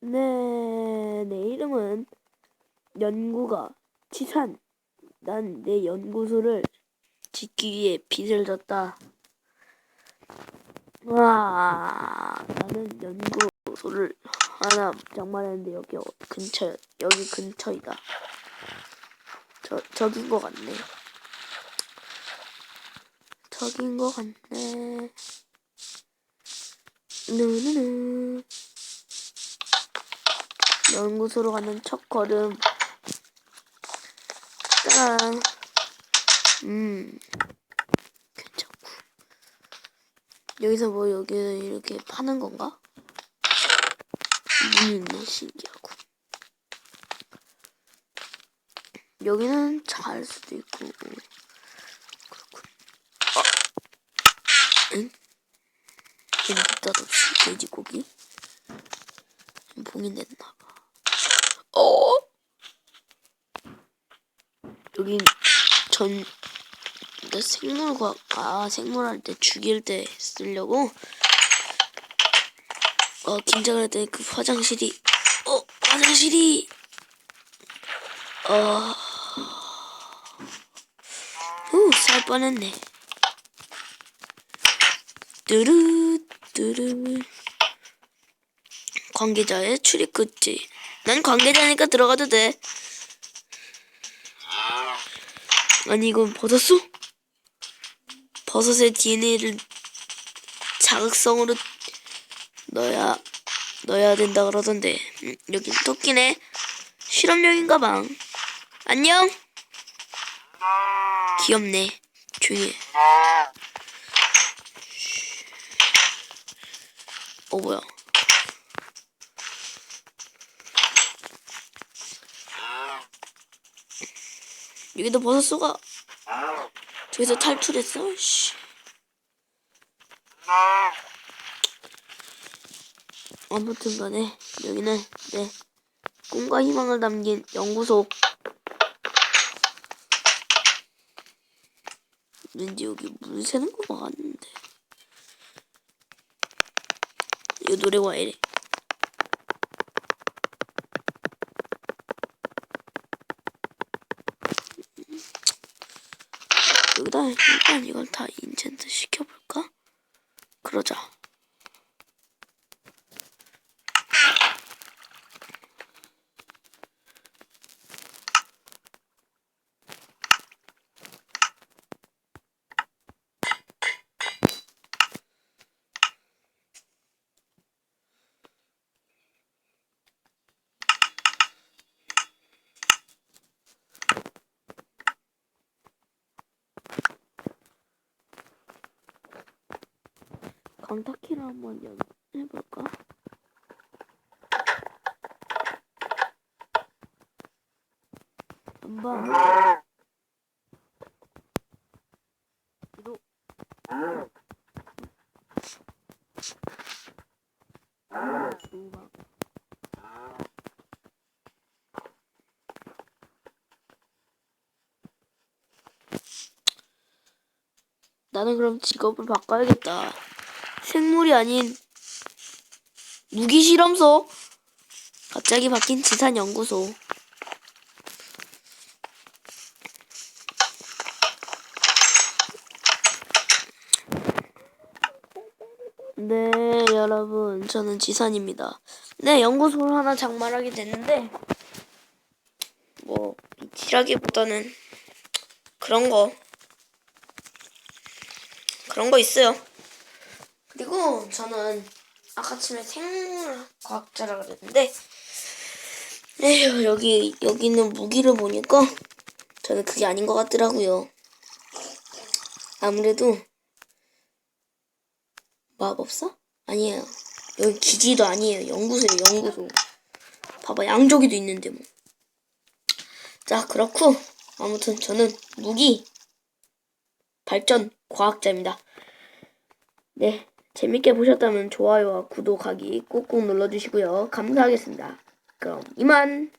네, 내 이름은 연구가 치산. 난 내 연구소를 짓기 위해 빚을 졌다. 와, 나는 연구소를 하나 장만했는데 여기 어- 근처 여기 근처이다. 저 저긴 것 같네. 저긴 것 같네. 누누누. 연구소로 가는 첫 걸음. 짠. 음. 괜찮고. 여기서 뭐 여기 이렇게 파는 건가? 있네 신기하고. 여기는 잘 수도 있고. 그렇군. 어. 응? 느닷없이 돼지고기? 봉인됐나봐. 어? 여긴 전, 그 생물과, 아, 생물할 때 죽일 때 쓰려고. 어, 긴장할 때그 화장실이, 어, 화장실이, 어, 후, 살 뻔했네. 뚜루, 뚜루. 관계자의 출입 금지. 난 관계자니까 들어가도 돼. 아니 이건 버섯소? 버섯의 DNA를 자극성으로 넣어야 넣어야 된다 그러던데. 음, 여긴 토끼네. 실험용인가 봐. 안녕. 귀엽네. 조용히. 해. 어 뭐야? 여기도 버섯소가 저기서 탈출했어. 씨. 아무튼 간에 여기는 내 꿈과 희망을 담긴 연구소. 왠지 여기 물 새는 거 같는데. 이 노래가 왜 이래? 여기다 일단 이걸 다 인챈트 시켜볼까? 그러자. 강타키를 한번 연해볼까? 한번 두방 나는 그럼 직업을 바꿔야겠다. 생물이 아닌 무기 실험소. 갑자기 바뀐 지산 연구소. 네, 여러분, 저는 지산입니다. 네, 연구소를 하나 장만하게 됐는데, 뭐, 빚이라기보다는 그런 거, 그런 거 있어요. 그리고 저는 아까쯤에 생물과학자라 그랬는데 에휴 여기 여기 있는 무기를 보니까 저는 그게 아닌 것 같더라고요. 아무래도 마법사? 아니에요. 여기 기지도 아니에요. 연구소예요. 연구소. 봐봐 양조기도 있는데 뭐. 자 그렇고 아무튼 저는 무기 발전 과학자입니다. 네. 재밌게 보셨다면 좋아요와 구독하기 꾹꾹 눌러주시고요. 감사하겠습니다. 그럼 이만!